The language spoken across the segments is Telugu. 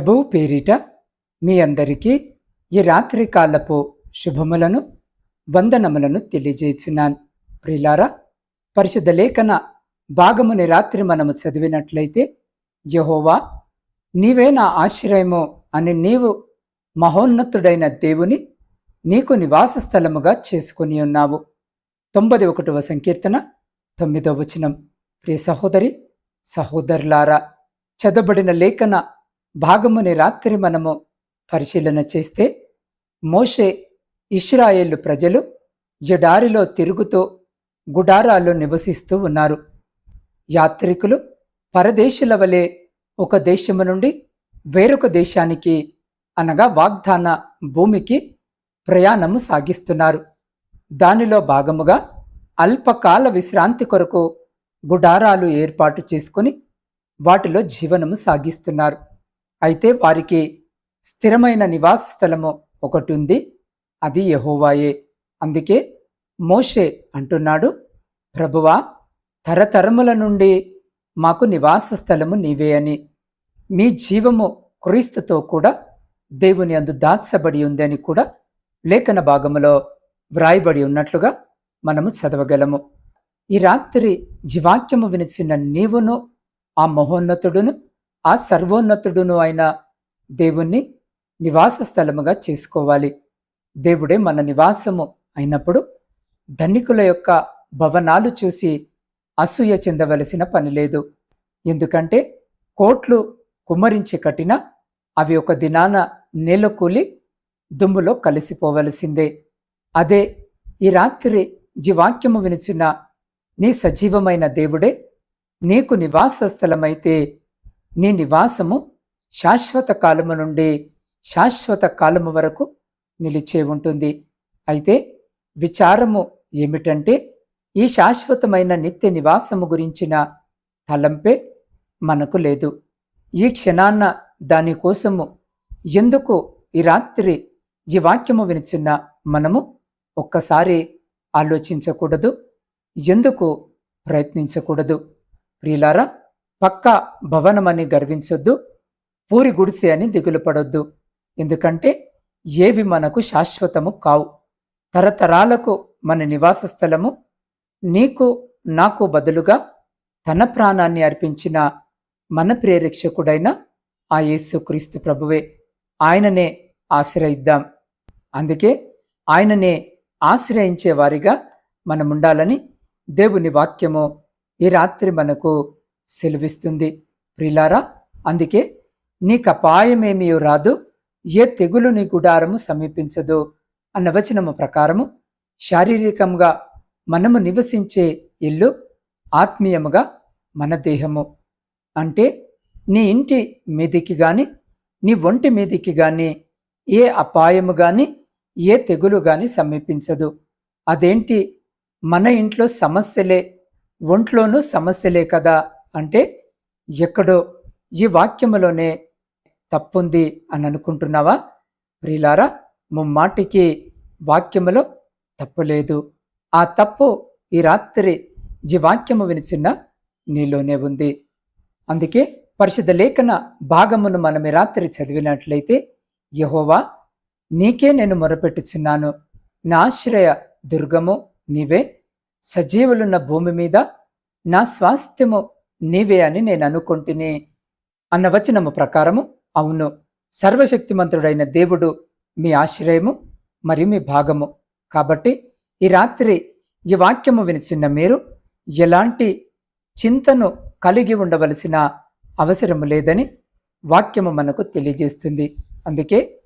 ప్రభువు పేరిట మీ అందరికీ ఈ రాత్రి కాలపు శుభములను వందనములను తెలియజేసినాన్. ప్రిలారా పరిశుద్ధ లేఖన భాగముని రాత్రి మనము చదివినట్లయితే యహోవా నీవే నా ఆశ్రయము అని నీవు మహోన్నతుడైన దేవుని నీకు నివాస స్థలముగా చేసుకుని ఉన్నావు. తొంభై ఒకటవ సంకీర్తన తొమ్మిదవ వచనం. ప్రియ సహోదరి సహోదరులారా చదబడిన లేఖన భాగముని రాత్రి మనము పరిశీలన చేస్తే మోషే ఇస్రాయేల్ ప్రజలు జడారిలో తిరుగుతూ గుడారాల్లో నివసిస్తూ ఉన్నారు. యాత్రికులు పరదేశుల వలె ఒక దేశము నుండి వేరొక దేశానికి అనగా వాగ్దాన భూమికి ప్రయాణము సాగిస్తున్నారు. దానిలో భాగముగా అల్పకాల విశ్రాంతి కొరకు గుడారాలు ఏర్పాటు చేసుకుని వాటిలో జీవనము సాగిస్తున్నారు. అయితే వారికి స్థిరమైన నివాస స్థలము ఒకటి ఉంది అది యహోవాయే. అందుకే మోషే అంటున్నాడు ప్రభువా తరతరముల నుండి మాకు నివాస స్థలము నీవే అని. మీ జీవము క్రీస్తుతో కూడా దేవుని అందు దాచబడి ఉందని కూడా లేఖన భాగములో వ్రాయబడి ఉన్నట్లుగా మనము చదవగలము. ఈ రాత్రి జీవాక్యము వినిచిన నీవును ఆ మహోన్నతుడును ఆ సర్వోన్నతుడును అయిన దేవుణ్ణి నివాస స్థలముగా చేసుకోవాలి. దేవుడే మన నివాసము అయినప్పుడు ధనికుల యొక్క భవనాలు చూసి అసూయ చెందవలసిన పని లేదు. ఎందుకంటే కోట్లు కుమ్మరించి కట్టిన అవి ఒక దినాన నేలకూలి దుమ్ములో కలిసిపోవలసిందే. అదే ఈ రాత్రి జీవాక్యము వినిచిన నీ సజీవమైన దేవుడే నీకు నివాస స్థలమైతే నీ నివాసము శాశ్వత కాలము నుండి శాశ్వత కాలము వరకు నిలిచే ఉంటుంది. అయితే విచారము ఏమిటంటే ఈ శాశ్వతమైన నిత్య నివాసము గురించిన తలంపే మనకు లేదు. ఈ క్షణాన్న దానికోసము ఎందుకు ఈ రాత్రి ఈ వాక్యము వినిచిన మనము ఒక్కసారి ఆలోచించకూడదు? ఎందుకు ప్రయత్నించకూడదు? ప్రియులారా పక్క భవనమని గర్వించొద్దు పూరి గుడిసె అని దిగులు పడొద్దు ఎందుకంటే ఏవి మనకు శాశ్వతము కావు. తరతరాలకు మన నివాస స్థలము నీకు నాకు బదులుగా తన ప్రాణాన్ని అర్పించిన మన ప్రేరక్షకుడైన ఆ యేసుక్రీస్తు ప్రభువే. ఆయననే ఆశ్రయిద్దాం. అందుకే ఆయననే ఆశ్రయించే వారిగా మనముండాలని దేవుని వాక్యము ఈ రాత్రి మనకు సెలవిస్తుంది. ప్రిలారా అందుకే నీకు అపాయమేమీ రాదు ఏ తెగులు నీ గుడారము సమీపించదు అన్న వచనము ప్రకారము శారీరకంగా మనము నివసించే ఇల్లు ఆత్మీయముగా మన దేహము. అంటే నీ ఇంటి మీదికి గాని నీ ఒంటి మీదికి గాని ఏ అపాయము గాని ఏ తెగులు గాని సమీపించదు. అదేంటి? మన ఇంట్లో సమస్యలే ఒంట్లోనూ సమస్యలే కదా. అంటే ఎక్కడో ఈ వాక్యములోనే తప్పుంది అని అనుకుంటున్నావా? ప్రియులారా ముమ్మాటికి వాక్యములో తప్పులేదు ఆ తప్పు ఈ రాత్రి ఈ వాక్యము వినిచిన్న నీలోనే ఉంది. అందుకే పరిశుద్ధ లేఖన భాగమును మనం ఈ రాత్రి చదివినట్లయితే యహోవా నీకే నేను మొరపెట్టుచున్నాను. నా ఆశ్రయ దుర్గము నీవే. సజీవులున్న భూమి మీద నా స్వాస్థ్యము నీవే అని నేను అనుకుంటుని అన్న వచనము ప్రకారము అవును. సర్వశక్తిమంతుడైన దేవుడు మీ ఆశ్రయము మరియు మీ భాగము. కాబట్టి ఈ రాత్రి ఈ వాక్యము వినిచిన్న మీరు ఎలాంటి చింతను కలిగి ఉండవలసిన అవసరము లేదని వాక్యము మనకు తెలియజేస్తుంది. అందుకే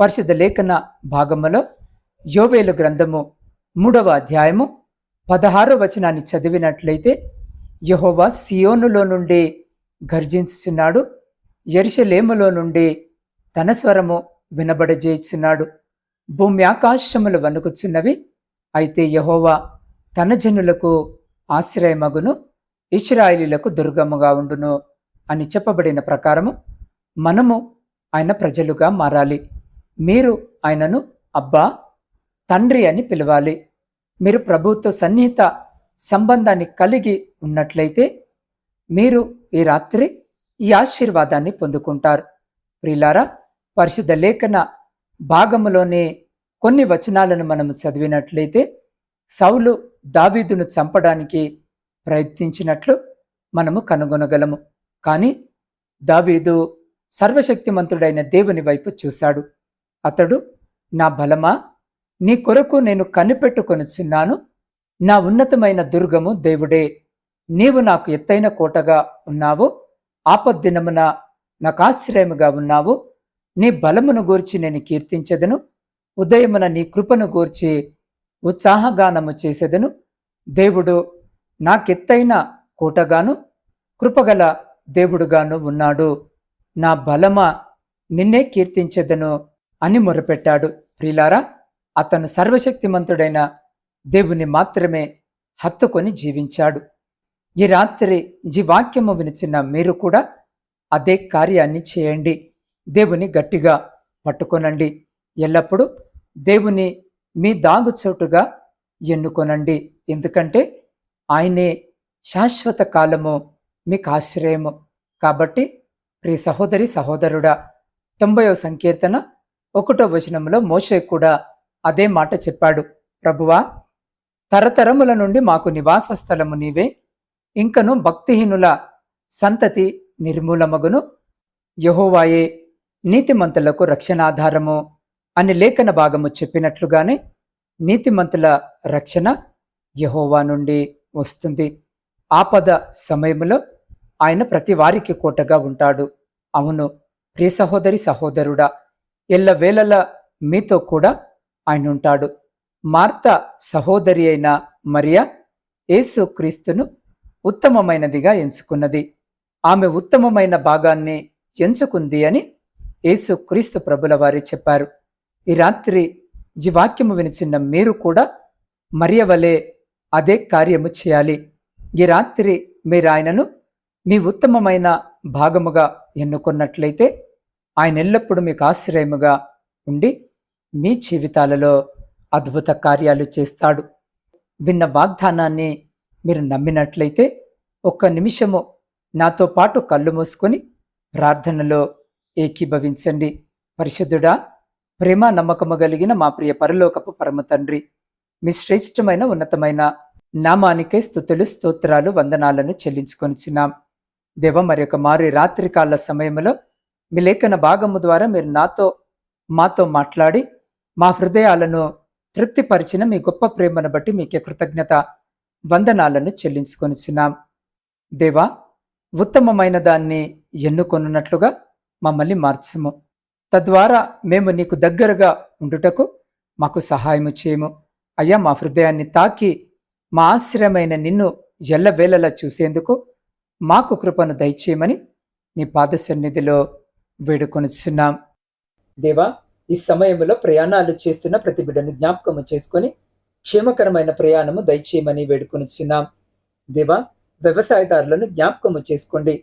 పరిశుద్ధ లేఖన భాగములో యోవేలు గ్రంథము మూడవ అధ్యాయము పదహారో వచనాన్ని చదివినట్లయితే యహోవా సియోనులో నుండి గర్జించుచున్నాడు. ఎరుషలేములో నుండి తన స్వరము వినబడజేస్తున్నాడు భూమి ఆకాశములు వణుకుచున్నవి. అయితే యహోవా తన జనులకు ఆశ్రయమగును ఇస్రాయిలీలకు దుర్గముగా ఉండును అని చెప్పబడిన ప్రకారము మనము ఆయన ప్రజలుగా మారాలి. మీరు ఆయనను అబ్బా తండ్రి అని పిలవాలి. మీరు ప్రభుత్వ సన్నిహిత సంబంధాన్ని కలిగి ఉన్నట్లయితే మీరు ఈ రాత్రి ఈ ఆశీర్వాదాన్ని పొందుకుంటారు. ప్రిలారా పరిశుద్ధ లేఖన భాగములోనే కొన్ని వచనాలను మనము చదివినట్లయితే సౌలు దావీదును చంపడానికి ప్రయత్నించినట్లు మనము కనుగొనగలము. కానీ దావీదు సర్వశక్తిమంతుడైన దేవుని వైపు చూశాడు. అతడు నా బలమా? నీ కొరకు నేను కనిపెట్టుకొనుచున్నాను. నా ఉన్నతమైన దుర్గము దేవుడే. నీవు నాకు ఎత్తైన కోటగా ఉన్నావు. ఆపద్దినమున నాకు ఆశ్రయముగా ఉన్నావు. నీ బలమును గూర్చి నేను కీర్తించెదను. ఉదయమున నీ కృపను గూర్చి ఉత్సాహగానము చేసేదను. దేవుడు నాకెత్తైన కోటగాను కృపగల దేవుడుగాను ఉన్నాడు. నా బలమ నిన్నే కీర్తించెదను అని మొరపెట్టాడు. ప్రిలారా అతను సర్వశక్తిమంతుడైన దేవుని మాత్రమే హత్తుకొని జీవించాడు. ఈ రాత్రి ఈ వాక్యము వినిచిన మీరు కూడా అదే కార్యాన్ని చేయండి. దేవుని గట్టిగా పట్టుకొనండి. ఎల్లప్పుడూ దేవుని మీ దాగుచోటుగా ఎన్నుకొనండి. ఎందుకంటే ఆయనే శాశ్వత కాలము మీకు ఆశ్రయము. కాబట్టి ప్రియ సహోదరి సహోదరుడా తొంభయో సంకీర్తన ఒకటో వచనంలో మోషే కూడా అదే మాట చెప్పాడు. ప్రభువా తరతరముల నుండి మాకు నివాస స్థలము నీవే. ఇంకను భక్తిహీనుల సంతతి నిర్మూలమగును. యహోవాయే నీతిమంతులకు రక్షణాధారము అని లేఖన భాగము చెప్పినట్లుగానే నీతిమంతుల రక్షణ యహోవా నుండి వస్తుంది. ఆపద సమయంలో ఆయన ప్రతి వారికి కోటగా ఉంటాడు. అవును ప్రియ సహోదరి సహోదరుడా ఎల్లవేళల మీతో కూడా ఆయన ఉంటాడు. మార్త సహోదరి అయిన మరియా యేసు క్రీస్తును ఉత్తమమైనదిగా ఎంచుకున్నది. ఆమె ఉత్తమమైన భాగాన్ని ఎంచుకుంది అని యేసు క్రీస్తు ప్రభుల వారి చెప్పారు. ఈ రాత్రి ఈ వాక్యము వినిచిన్న మీరు కూడా మరియవలే అదే కార్యము చేయాలి. ఈ రాత్రి మీరు ఆయనను మీ ఉత్తమమైన భాగముగా ఎన్నుకున్నట్లయితే ఆయన ఎల్లప్పుడూ మీకు ఆశ్రయముగా ఉండి మీ జీవితాలలో అద్భుత కార్యాలు చేస్తాడు. విన్న వాగ్దానాన్ని మీరు నమ్మినట్లయితే ఒక్క నిమిషము నాతో పాటు కళ్ళు మూసుకొని ప్రార్థనలో ఏకీభవించండి. పరిశుద్ధుడా ప్రేమ నమ్మకము కలిగిన మా ప్రియ పరలోకపు పరమ తండ్రి మీ శ్రేష్టమైన ఉన్నతమైన నామానికే స్థుతులు స్తోత్రాలు వందనాలను చెల్లించుకొనిచున్నాం. దేవ మరి ఒక మారి రాత్రికాల సమయంలో మీ లేఖన భాగము ద్వారా మీరు నాతో మాతో మాట్లాడి మా హృదయాలను తృప్తిపరిచిన మీ గొప్ప ప్రేమను బట్టి మీకే కృతజ్ఞత వందనాలను చెల్లించుకొనిచున్నాం. దేవా ఉత్తమమైన దాన్ని ఎన్నుకొనున్నట్లుగా మమ్మల్ని మార్చము. తద్వారా మేము నీకు దగ్గరగా ఉండుటకు మాకు సహాయము చేయము. అయ్యా మా హృదయాన్ని తాకి మా ఆశ్రయమైన నిన్ను ఎల్లవేళలా చూసేందుకు మాకు కృపను దయచేయమని నీ పాద సన్నిధిలో వేడుకొనిచున్నాం. దేవా ఈ సమయంలో ప్రయాణాలు చేస్తున్న ప్రతి బిడ్డను జ్ఞాపకము చేసుకొని క్షేమకరమైన ప్రయాణము దయచేయమని వేడుకొనిచున్నాం. దేవా వ్యవసాయదారులను జ్ఞాపకము చేసుకోండి.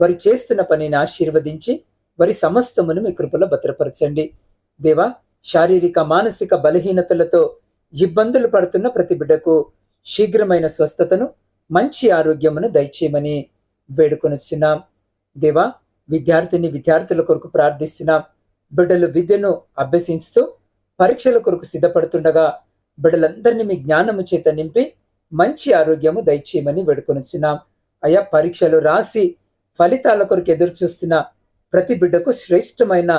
వారి చేస్తున్న పనిని ఆశీర్వదించి వారి సమస్తమును మీ కృపలో భద్రపరచండి. దేవా శారీరక మానసిక బలహీనతలతో ఇబ్బందులు పడుతున్న ప్రతి బిడ్డకు శీఘ్రమైన స్వస్థతను మంచి ఆరోగ్యమును దయచేయమని వేడుకొనిచున్నాం. దేవా విద్యార్థిని విద్యార్థుల కొరకు ప్రార్థిస్తున్నాం. బిడ్డలు విద్యను అభ్యసిస్తూ పరీక్షల కొరకు సిద్ధపడుతుండగా బిడ్డలందరినీ మీ జ్ఞానము చేత నింపి మంచి ఆరోగ్యము దయచేయమని వేడుకొనిచున్నాం. అయా పరీక్షలు రాసి ఫలితాల కొరకు ఎదురు చూస్తున్న ప్రతి బిడ్డకు శ్రేష్టమైన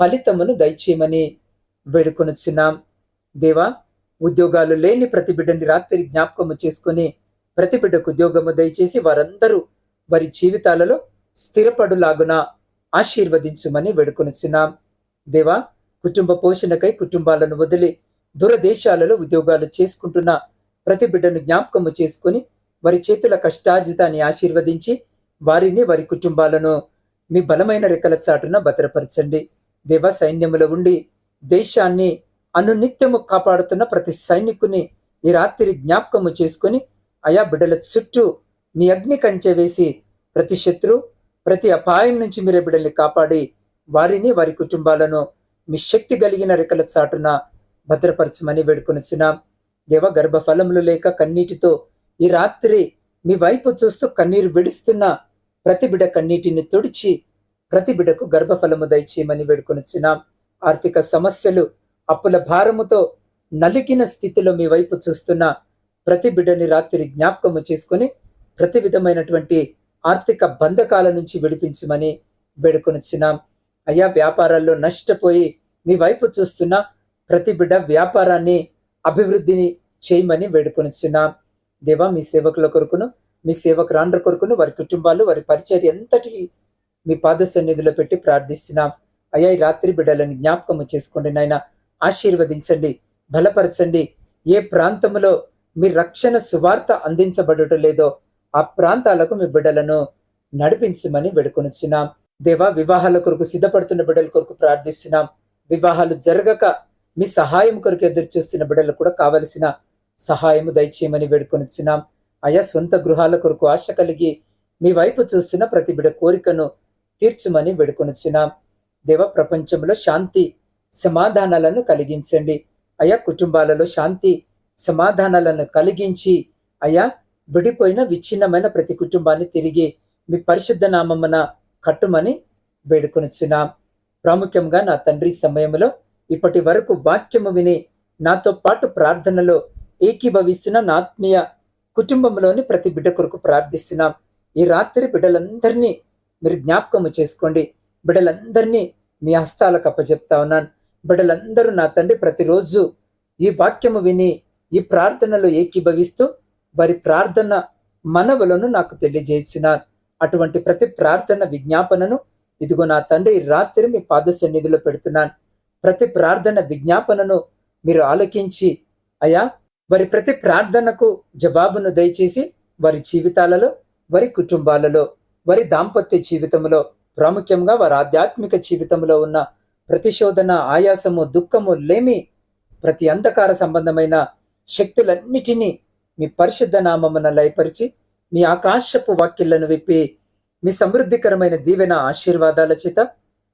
ఫలితమును దయచేయమని వేడుకొనిచున్నాం. దేవా ఉద్యోగాలు లేని ప్రతి బిడ్డని రాత్రి జ్ఞాపకము చేసుకుని ప్రతి బిడ్డకు ఉద్యోగము దయచేసి వారందరూ వారి జీవితాలలో స్థిరపడులాగున ఆశీర్వదించుమని వేడుకొనిచున్నాం. దేవా కుటుంబ పోషణకై కుటుంబాలను వదిలి దూరదేశాలలో ఉద్యోగాలు చేసుకుంటున్న ప్రతి బిడ్డను జ్ఞాపకము చేసుకుని వారి చేతుల కష్టార్జితాన్ని ఆశీర్వదించి వారిని వారి కుటుంబాలను మీ బలమైన రెక్కల చాటున భద్రపరచండి. దేవ సైన్యములో ఉండి దేశాన్ని అనునిత్యము కాపాడుతున్న ప్రతి సైనికుని ఈ రాత్రి జ్ఞాపకము చేసుకుని ఆయా బిడ్డల చుట్టూ మీ అగ్ని కంచె వేసి ప్రతి శత్రు ప్రతి అపాయం నుంచి మీరే బిడ్డల్ని కాపాడి వారిని వారి కుటుంబాలను మీ శక్తి కలిగిన రెక్కల చాటున భద్రపరచమని వేడుకొనిచున్నాం. దేవ గర్భఫలములు లేక కన్నీటితో ఈ రాత్రి మీ వైపు చూస్తూ కన్నీరు విడుస్తున్న ప్రతి బిడ కన్నీటిని తుడిచి ప్రతి బిడకు గర్భఫలము దయచేయమని వేడుకొనిచ్చినాం ఆర్థిక సమస్యలు అప్పుల భారముతో నలిగిన స్థితిలో మీ వైపు చూస్తున్న ప్రతి బిడ్డని రాత్రి జ్ఞాపకము చేసుకొని ప్రతి విధమైనటువంటి ఆర్థిక బంధకాల నుంచి విడిపించమని వేడుకొనిచ్చినాం అయ్యా వ్యాపారాల్లో నష్టపోయి మీ వైపు చూస్తున్న ప్రతి బిడ్డ వ్యాపారాన్ని అభివృద్ధిని చేయమని వేడుకొనిచ్చినాం దేవా మీ సేవకుల కొరకును మీ సేవకురాండ్ర కొరకును వారి కుటుంబాలు వారి పరిచర్య ఎంతటికి మీ పాద సన్నిధిలో పెట్టి ప్రార్థిస్తున్నాం. అయ్యా ఈ రాత్రి బిడ్డలను జ్ఞాపకము చేసుకోండి నాయన. ఆశీర్వదించండి బలపరచండి. ఏ ప్రాంతంలో మీ రక్షణ సువార్త అందించబడుట లేదో ఆ ప్రాంతాలకు మీ బిడ్డలను నడిపించమని వేడుకొనిచ్చున్నాం దేవా వివాహాల కొరకు సిద్ధపడుతున్న బిడ్డల కొరకు ప్రార్థిస్తున్నాం. వివాహాలు జరగక మీ సహాయం కొరకు ఎదురు చూస్తున్న బిడ్డలు కూడా కావలసిన సహాయము దయచేయమని వేడుకొనిచ్చున్నాం అయా సొంత గృహాల కొరకు ఆశ కలిగి మీ వైపు చూస్తున్న ప్రతి బిడ కోరికను తీర్చుమని వేడుకొనిచ్చున్నాం దేవ ప్రపంచంలో శాంతి సమాధానాలను కలిగించండి. అయా కుటుంబాలలో శాంతి సమాధానాలను కలిగించి అయా విడిపోయిన విచ్ఛిన్నమైన ప్రతి కుటుంబాన్ని తిరిగి మీ పరిశుద్ధ నామమున కట్టుమని వేడుకొనిచ్చున్నాం ప్రాముఖ్యంగా నా తండ్రి సమయంలో ఇప్పటి వరకు వాక్యము విని నాతో పాటు ప్రార్థనలో ఏకీభవిస్తున్న నా ఆత్మీయ కుటుంబంలోని ప్రతి బిడ్డ కొరకు ప్రార్థిస్తున్నాం. ఈ రాత్రి బిడ్డలందరినీ మీరు జ్ఞాపకము చేసుకోండి. బిడ్డలందరినీ మీ హస్తాలకు అప్పచెప్తా ఉన్నాను. బిడ్డలందరూ నా తండ్రి ప్రతిరోజు ఈ వాక్యము విని ఈ ప్రార్థనలో ఏకీభవిస్తూ వారి ప్రార్థన మనవులను నాకు తెలియజేస్తున్నారు అటువంటి ప్రతి ప్రార్థన విజ్ఞాపనను ఇదిగో నా తండ్రి ఈ రాత్రి మీ పాద సన్నిధిలో పెడుతున్నాను. ప్రతి ప్రార్థన విజ్ఞాపనను మీరు ఆలకించి అయా వారి ప్రతి ప్రార్థనకు జవాబును దయచేసి వారి జీవితాలలో వారి కుటుంబాలలో వారి దాంపత్య జీవితంలో ప్రాముఖ్యంగా వారి ఆధ్యాత్మిక జీవితంలో ఉన్న ప్రతిశోధన ఆయాసము దుఃఖము లేమి ప్రతి అంధకార సంబంధమైన శక్తులన్నిటినీ మీ పరిశుద్ధ నామమున లయపరిచి మీ ఆకాశపు వాక్యలను విప్పి మీ సమృద్ధికరమైన దీవెన ఆశీర్వాదాల చేత